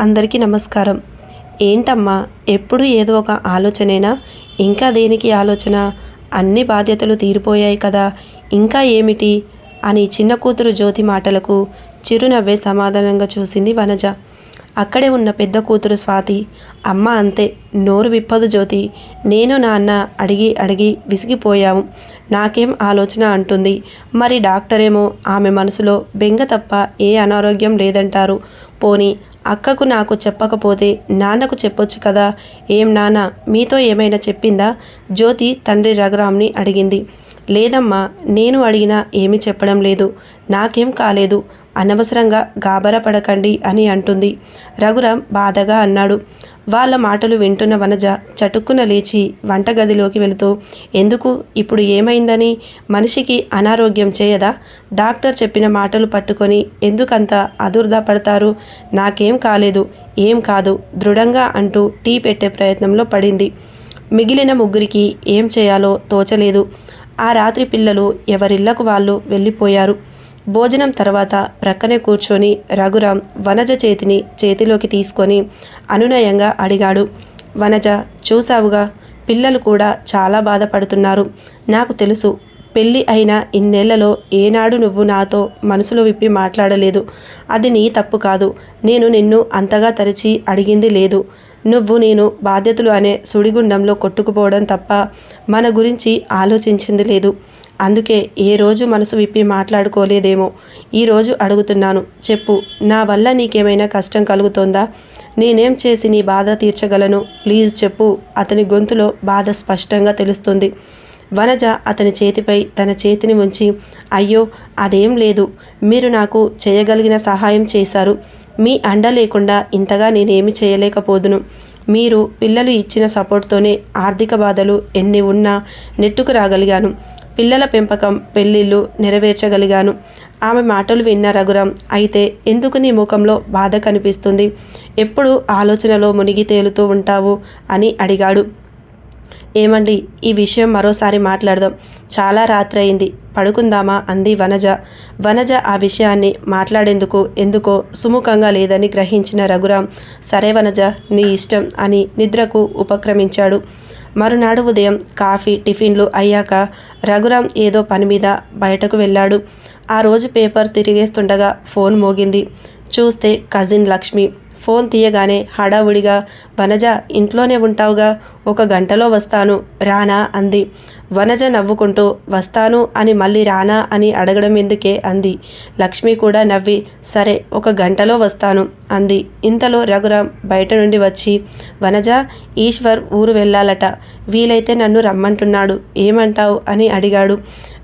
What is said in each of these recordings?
అందరికీ నమస్కారం. ఏంటమ్మా ఎప్పుడు ఏదో ఒక ఆలోచనేనా? ఇంకా దేనికి ఆలోచన? అన్ని బాధ్యతలు తీరిపోయాయి కదా ఇంకా ఏమిటి? అని చిన్న కూతురు జ్యోతి మాటలకు చిరునవ్వే సమాధానంగా చూసింది వనజ. అక్కడే ఉన్న పెద్ద కూతురు స్వాతి అమ్మ అంతే నోరు విప్పదు జ్యోతి. నేను నాన్న అడిగి అడిగి విసిగిపోయాము. నాకేం ఆలోచన అంటుంది. మరి డాక్టరేమో ఆమె మనసులో బెంగ తప్ప ఏ అనారోగ్యం లేదంటారు. పోని అక్కకు నాకు చెప్పకపోతే నాన్నకు చెప్పొచ్చు కదా? ఏం నాన్న మీతో ఏమైనా చెప్పిందా? జ్యోతి తండ్రి రఘురామ్ని అడిగింది. లేదమ్మా నేను అడిగినా ఏమీ చెప్పడం లేదు. నాకేం కాలేదు. అనవసరంగా గాబరా పడకండి అని అంటుంది. రఘురాం బాధగా అన్నాడు. వాళ్ళ మాటలు వింటున్న వనజ చటుక్కున లేచి వంటగదిలోకి వెళుతూ ఎందుకు? ఇప్పుడు ఏమైందని? మనిషికి అనారోగ్యం చేయదా? డాక్టర్ చెప్పిన మాటలు పట్టుకొని ఎందుకంత అదుర్దా పడతారు? నాకేం కాలేదు ఏం కాదు దృఢంగా అంటూ టీ పెట్టే ప్రయత్నంలో పడింది. మిగిలిన ముగ్గురికి ఏం చేయాలో తోచలేదు. ఆ రాత్రి పిల్లలు ఎవరిళ్ళకు వాళ్ళు వెళ్ళిపోయారు. భోజనం తర్వాత ప్రక్కనే కూర్చొని రఘురాం వనజ చేతిని చేతిలోకి తీసుకొని అనునయంగా అడిగాడు. వనజ చూసావుగా పిల్లలు కూడా చాలా బాధపడుతున్నారు. నాకు తెలుసు పెళ్ళి అయిన ఇన్నేళ్ళలో ఏనాడు నువ్వు నాతో మనసులో విప్పి మాట్లాడలేదు. అది నీ తప్పు కాదు. నేను నిన్ను అంతగా తరిచి అడిగింది లేదు. నువ్వు నేను బాధ్యతలు అనే సుడిగుండంలో కొట్టుకుపోవడం తప్ప మన గురించి ఆలోచించింది లేదు. అందుకే ఏ రోజు మనసు విప్పి మాట్లాడుకోలేదేమో. ఈరోజు అడుగుతున్నాను చెప్పు నా వల్ల నీకేమైనా కష్టం కలుగుతోందా? నేనేం చేసి నీ బాధ తీర్చగలను? ప్లీజ్ చెప్పు. అతని గొంతులో బాధ స్పష్టంగా తెలుస్తుంది. వనజ అతని చేతిపై తన చేతిని ఉంచి అయ్యో అదేం లేదు. మీరు నాకు చేయగలిగిన సహాయం చేశారు. మీ అండ లేకుండా ఇంతగా నేనేమి చేయలేకపోదును. మీరు పిల్లలు ఇచ్చిన సపోర్ట్తోనే ఆర్థిక బాధలు ఎన్ని ఉన్నా నెట్టుకు రాగలిగాను. పిల్లల పెంపకం పెళ్ళిళ్ళు నెరవేర్చగలిగాను. ఆమె మాటలు విన్న రఘురాం అయితే ఎందుకు నీ ముఖంలో బాధ కనిపిస్తుంది? ఎప్పుడు ఆలోచనలో మునిగి తేలుతూ ఉంటావు? అని అడిగాడు. ఏమండి ఈ విషయం మరోసారి మాట్లాడదాం. చాలా రాత్రి అయింది. పడుకుందామా అంది వనజ. వనజ ఆ విషయాన్ని మాట్లాడేందుకు ఎందుకో సుముఖంగా లేదని గ్రహించిన రఘురాం సరే వనజ నీ ఇష్టం అని నిద్రకు ఉపక్రమించాడు. మరునాడు ఉదయం కాఫీ టిఫిన్లు అయ్యాక రఘురాం ఏదో పని మీద బయటకు వెళ్ళాడు. ఆ రోజు పేపర్ తిరిగేస్తుండగా ఫోన్ మోగింది. చూస్తే కజిన్ లక్ష్మి. ఫోన్ తీయగానే హడావుడిగా వనజ ఇంట్లోనే ఉంటావుగా ఒక గంటలో వస్తాను రానా? అంది. వనజ నవ్వుకుంటూ వస్తాను అని మళ్ళీ రానా అని అడగడం ఎందుకే అంది. లక్ష్మి కూడా నవ్వి సరే ఒక గంటలో వస్తాను అంది. ఇంతలో రఘురాం బయట నుండి వచ్చి వనజ ఈశ్వర్ ఊరు వెళ్ళాలట. వీలైతే నన్ను రమ్మంటున్నాడు. ఏమంటావు? అని అడిగాడు.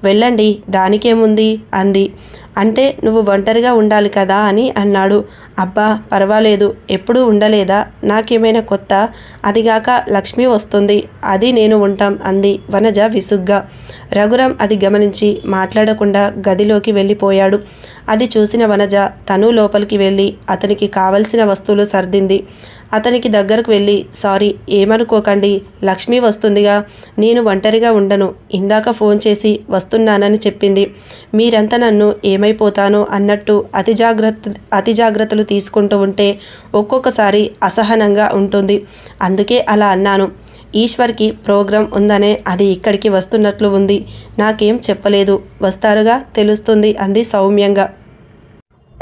వెళ్ళండి దానికేముంది? అంది. అంటే నువ్వు ఒంటరిగా ఉండాలి కదా? అని అన్నాడు. అబ్బా పర్వాలేదు. ఎప్పుడూ ఉండలేదా? నాకేమైనా కొత్త? అదిగాక లక్ష్మి వస్తుంది. అది నేను ఉంటాం అంది వనజ విసుగ్గా. రఘురాం అది గమనించి మాట్లాడకుండా గదిలోకి వెళ్ళిపోయాడు. అది చూసిన వనజ తను లోపలికి వెళ్ళి అతనికి కావలసిన వస్తువులు సర్దింది. అతనికి దగ్గరకు వెళ్ళి సారీ ఏమనుకోకండి. లక్ష్మి వస్తుందిగా. నేను ఒంటరిగా ఉండను. ఇందాక ఫోన్ చేసి వస్తున్నానని చెప్పింది. మీరంతా నన్ను ఏమైపోతానో అన్నట్టు అతి జాగ్రత్త అతి జాగ్రత్తలు తీసుకుంటూ ఉంటే ఒక్కొక్కసారి అసహనంగా ఉంటుంది. అందుకే అలా అన్నాను. ఈశ్వర్కి ప్రోగ్రాం ఉందనే అది ఇక్కడికి వస్తున్నట్లు ఉంది. నాకేం చెప్పలేదు. వస్తారుగా? తెలుస్తుంది అంది సౌమ్యంగా.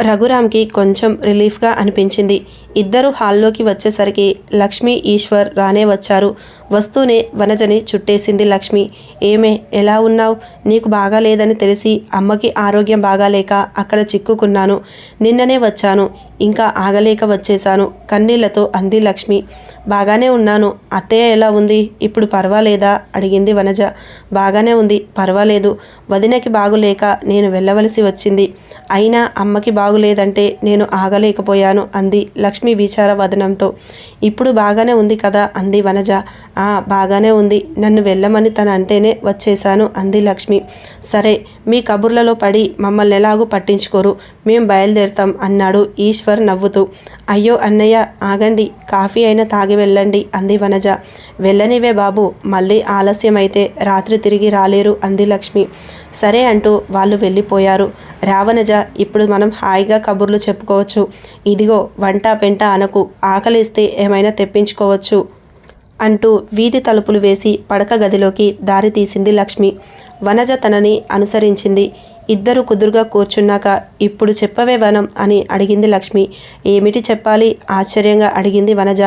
రఘురామ్కి కొంచెం రిలీఫ్గా అనిపించింది. ఇద్దరు హాల్లోకి వచ్చేసరికి లక్ష్మి ఈశ్వర్ రానే వచ్చారు. వస్తూనే వనజని చుట్టేసింది లక్ష్మి. ఏమే ఎలా ఉన్నావు? నీకు బాగాలేదని తెలిసి అమ్మకి ఆరోగ్యం బాగాలేక అక్కడ చిక్కుకున్నాను. నిన్ననే వచ్చాను. ఇంకా ఆగలేక వచ్చేశాను. కన్నీళ్ళతో అంది లక్ష్మి. బాగానే ఉన్నాను. అత్తయ్య ఎలా ఉంది? ఇప్పుడు పర్వాలేదా? అడిగింది వనజ. బాగానే ఉంది. పర్వాలేదు. వదినకి బాగులేక నేను వెళ్ళవలసి వచ్చింది. అయినా అమ్మకి బాగులేదంటే నేను ఆగలేకపోయాను అంది లక్ష్మి. విచార వదనంతో ఇప్పుడు బాగానే ఉంది కదా అంది వనజ. ఆ బాగానే ఉంది. నన్ను వెళ్ళమని తను అంటేనే వచ్చేశాను అంది లక్ష్మి. సరే మీ కబుర్లలో పడి మమ్మల్ని ఎలాగూ పట్టించుకోరు. మేం బయలుదేరుతాం అన్నాడు ఈశ్వర్ నవ్వుతూ. అయ్యో అన్నయ్య ఆగండి. కాఫీ అయినా తాగి వెళ్ళండి అంది వనజ. వెళ్ళనివే బాబు మళ్ళీ ఆలస్యమైతే రాత్రి తిరిగి రాలేరు అంది లక్ష్మి. సరే అంటూ వాళ్ళు వెళ్ళిపోయారు. రావణజ ఇప్పుడు మనం హాయిగా కబుర్లు చెప్పుకోవచ్చు. ఇదిగో వంట వెంట అనకు ఆకలిస్తే ఏమైనా తెప్పించుకోవచ్చు అంటూ వీధి తలుపులు వేసి పడక గదిలోకి దారి తీసింది లక్ష్మి. వనజ తనని అనుసరించింది. ఇద్దరు కుదురుగా కూర్చున్నాక ఇప్పుడు చెప్పవే వనం అని అడిగింది లక్ష్మి. ఏమిటి చెప్పాలి? ఆశ్చర్యంగా అడిగింది వనజ.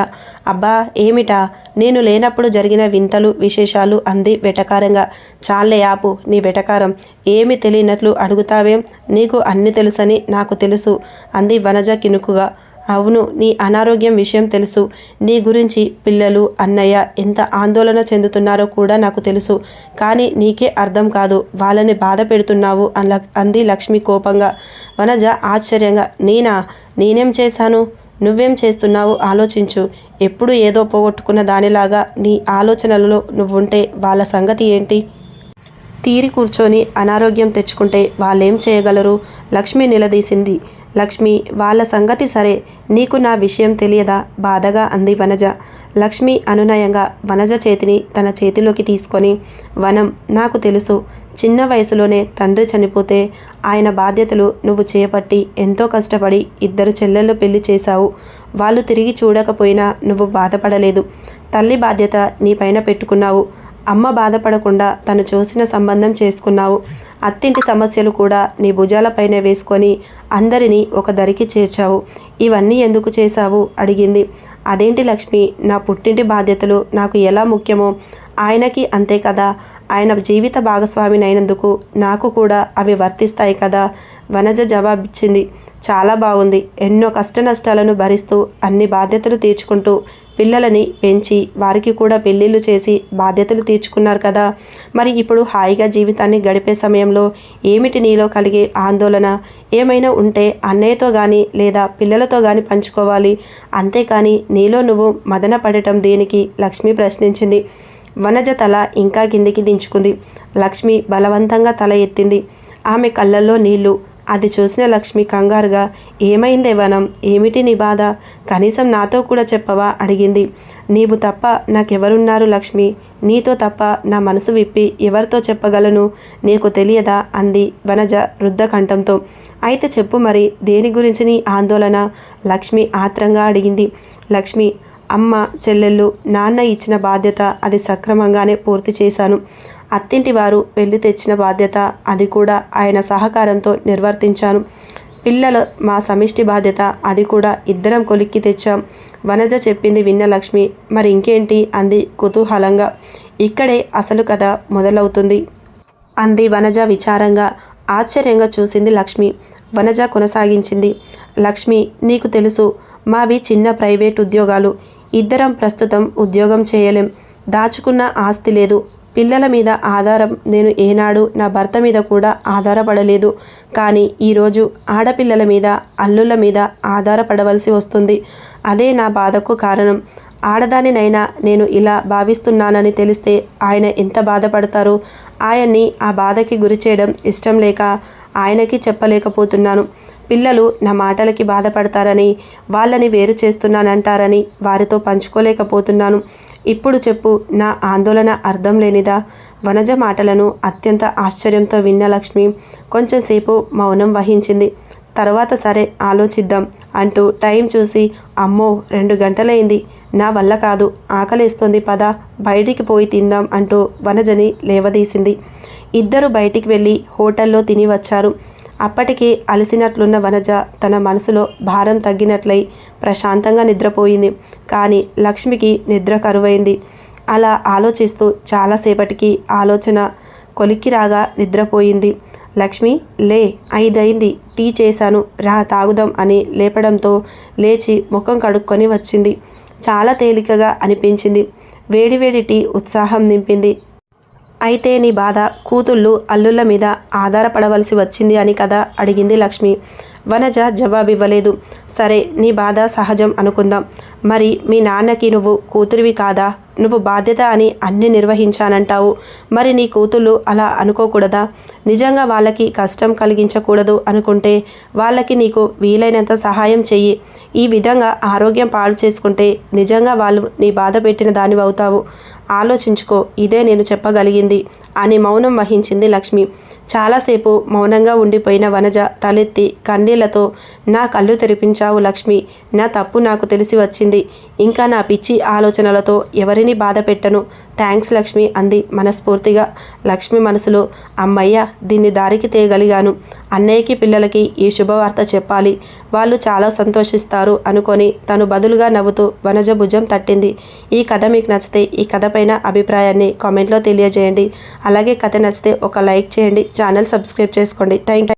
అబ్బా ఏమిటా? నేను లేనప్పుడు జరిగిన వింతలు విశేషాలు అంది వెటకారంగా. చాలే ఆపు నీ వెటకారం. ఏమి తెలియనట్లు అడుగుతావేం? నీకు అన్ని తెలుసని నాకు తెలుసు అంది వనజ కినుకుగా. అవును నీ అనారోగ్యం విషయం తెలుసు. నీ గురించి పిల్లలు అన్నయ్య ఎంత ఆందోళన చెందుతున్నారో కూడా నాకు తెలుసు. కానీ నీకే అర్థం కాదు. వాళ్ళని బాధ పెడుతున్నావు అన్న అంది లక్ష్మి కోపంగా. వనజ ఆశ్చర్యంగా నేనా? నేనేం చేశాను? నువ్వేం చేస్తున్నావు? ఆలోచించు. ఎప్పుడు ఏదో పోగొట్టుకున్న దానిలాగా నీ ఆలోచనలలో నువ్వుంటే వాళ్ళ సంగతి ఏంటి? తీరి కూర్చొని అనారోగ్యం తెచ్చుకుంటే వాళ్ళేం చేయగలరు? లక్ష్మి నిలదీసింది. లక్ష్మి వాళ్ళ సంగతి సరే నీకు నా విషయం తెలియదా? బాధగా అంది వనజ. లక్ష్మి అనునయంగా వనజ చేతిని తన చేతిలోకి తీసుకొని వనం నాకు తెలుసు చిన్న వయసులోనే తండ్రి చనిపోతే ఆయన బాధ్యతలు నువ్వు చేపట్టి ఎంతో కష్టపడి ఇద్దరు చెల్లెళ్ళు పెళ్ళి చేశావు. వాళ్ళు తిరిగి చూడకపోయినా నువ్వు బాధపడలేదు. తల్లి బాధ్యత నీపైన పెట్టుకున్నావు. అమ్మ బాధపడకుండా తను చూసిన సంబంధం చేసుకున్నావు. అత్తింటి సమస్యలు కూడా నీ భుజాలపైనే వేసుకొని అందరినీ ఒక దరికి చేర్చావు. ఇవన్నీ ఎందుకు చేశావు? అడిగింది. అదేంటి లక్ష్మి నా పుట్టింటి బాధ్యతలు నాకు ఎలా ముఖ్యమో? ఆయనకి అంతే కదా. ఆయన జీవిత భాగస్వామినైనందుకు నాకు కూడా అవి వర్తిస్తాయి కదా. వనజ జవాబిచ్చింది. చాలా బాగుంది. ఎన్నో కష్ట నష్టాలను భరిస్తూ అన్ని బాధ్యతలు తీర్చుకుంటూ పిల్లలని పెంచి వారికి కూడా పెళ్ళిళ్ళు చేసి బాధ్యతలు తీర్చుకున్నారు కదా. మరి ఇప్పుడు హాయిగా జీవితాన్ని గడిపే సమయంలో ఏమిటి నీలో కలిగే ఆందోళన? ఏమైనా ఉంటే అన్నయ్యతో కానీ లేదా పిల్లలతో కానీ పంచుకోవాలి. అంతేకాని నీలో నువ్వు మదన పడటం దేనికి? లక్ష్మి ప్రశ్నించింది. వనజ తల ఇంకా కిందికి దించుకుంది. లక్ష్మి బలవంతంగా తల ఎత్తింది. ఆమె కళ్ళల్లో నీళ్ళు అది చూసిన లక్ష్మి కంగారుగా ఏమైందే వనం? ఏమిటి నీ బాధ? కనీసం నాతో కూడా చెప్పవా? అడిగింది. నీవు తప్ప నాకెవరున్నారు లక్ష్మి? నీతో తప్ప నా మనసు విప్పి ఎవరితో చెప్పగలను? నీకు తెలియదా? అంది వనజ రుద్ధకంఠంతో. అయితే చెప్పు మరి దేని గురించి నీ ఆందోళన? లక్ష్మి ఆత్రంగా అడిగింది. లక్ష్మి అమ్మ చెల్లెళ్ళు నాన్న ఇచ్చిన బాధ్యత అది సక్రమంగానే పూర్తి చేశాను. అత్తింటి వారు వెళ్ళి తెచ్చిన బాధ్యత అది కూడా ఆయన సహకారంతో నిర్వర్తించాను. పిల్లల మా సమిష్టి బాధ్యత అది కూడా ఇద్దరం కొలిక్కి తెచ్చాం. వనజ చెప్పింది విన్న లక్ష్మి మరి ఇంకేంటి? అంది కుతూహలంగా. ఇక్కడే అసలు కథ మొదలవుతుంది. అంది వనజ విచారంగా. ఆశ్చర్యంగా చూసింది లక్ష్మి. వనజ కొనసాగించింది. లక్ష్మి నీకు తెలుసు మావి చిన్న ప్రైవేట్ ఉద్యోగాలు. ఇద్దరం ప్రస్తుతం ఉద్యోగం చేయలేం. దాచుకున్న ఆస్తి లేదు. పిల్లల మీద ఆధారం. నేను ఏనాడు నా భర్త మీద కూడా ఆధారపడలేదు. కానీ ఈరోజు ఆడపిల్లల మీద అల్లుల మీద ఆధారపడవలసి వస్తుంది. అదే నా బాధకు కారణం. ఆడదానినైనా నేను ఇలా భావిస్తున్నానని తెలిస్తే ఆయన ఎంత బాధపడతారు? ఆయన్ని ఆ బాధకి గురి చేయడం ఇష్టం లేక ఆయనకి చెప్పలేకపోతున్నాను. పిల్లలు నా మాటలకి బాధపడతారని వాళ్ళని వేరు చేస్తున్నానంటారని వారితో పంచుకోలేకపోతున్నాను. ఇప్పుడు చెప్పు నా ఆందోళన అర్థం లేనిదా? వనజ మాటలను అత్యంత ఆశ్చర్యంతో విన్న లక్ష్మి కొంచెంసేపు మౌనం వహించింది. తర్వాత సరే ఆలోచిద్దాం అంటూ టైం చూసి అమ్మో రెండు గంటలైంది నా వల్ల కాదు ఆకలిస్తోంది పద బయటికి పోయి తిందాం అంటూ వనజని లేవదీసింది. ఇద్దరు బయటికి వెళ్ళి హోటల్లో తిని వచ్చారు. అప్పటికి అలసినట్లున్న వనజ తన మనసులో భారం తగ్గినట్లయి ప్రశాంతంగా నిద్రపోయింది. కానీ లక్ష్మికి నిద్ర కరువైంది. అలా ఆలోచిస్తూ చాలాసేపటికి ఆలోచన కొలిక్కి రాగా నిద్రపోయింది. లక్ష్మి లే ఐదైంది టీ చేశాను. రా తాగుదాం అని లేపడంతో లేచి ముఖం కడుక్కొని వచ్చింది. చాలా తేలికగా అనిపించింది. వేడివేడి టీ ఉత్సాహం నింపింది. అయితే నీ బాధ కూతుళ్ళు అల్లుళ్ళ మీద ఆధారపడవలసి వచ్చింది అని కదా అడిగింది లక్ష్మి. వనజ జవాబివ్వలేదు. సరే నీ బాధ సహజం అనుకుందాం. మరి మీ నాన్నకి నువ్వు కూతురివి కాదా? నువ్వు బాధ్యత అని అన్ని నిర్వహించానంటావు. మరి నీ కూతుళ్ళు అలా అనుకోకూడదా? నిజంగా వాళ్ళకి కష్టం కలిగించకూడదు అనుకుంటే వాళ్ళకి నీకు వీలైనంత సహాయం చెయ్యి. ఈ విధంగా ఆరోగ్యం పాడు చేసుకుంటే నిజంగా వాళ్ళు నీ బాధ పెట్టిన దానివవుతావు ఆలోచించుకో ఇదే నేను చెప్పగలిగింది అని మౌనం వహించింది లక్ష్మి. చాలాసేపు మౌనంగా ఉండిపోయిన వనజ తలెత్తి కన్నీళ్ళతో నా కళ్ళు తెరిపించావు లక్ష్మి నా తప్పు నాకు తెలిసి వచ్చింది. ఇంకా నా పిచ్చి ఆలోచనలతో ఎవరిని బాధ పెట్టను. థ్యాంక్స్ లక్ష్మి అంది మనస్ఫూర్తిగా. లక్ష్మి మనసులో అమ్మయ్య దీన్ని దారికి తేయగలిగాను అన్నయ్యకి పిల్లలకి ఈ శుభవార్త చెప్పాలి. వాళ్ళు చాలా సంతోషిస్తారు అనుకొని తను బదులుగా నవ్వుతూ వనజ భుజం తట్టింది. ఈ కథ మీకు నచ్చితే ఈ కథ పైన అభిప్రాయాన్ని కామెంట్లో తెలియజేయండి. అలాగే కథ నచ్చితే ఒక లైక్ చేయండి. ఛానల్ సబ్స్క్రైబ్ చేసుకోండి. థ్యాంక్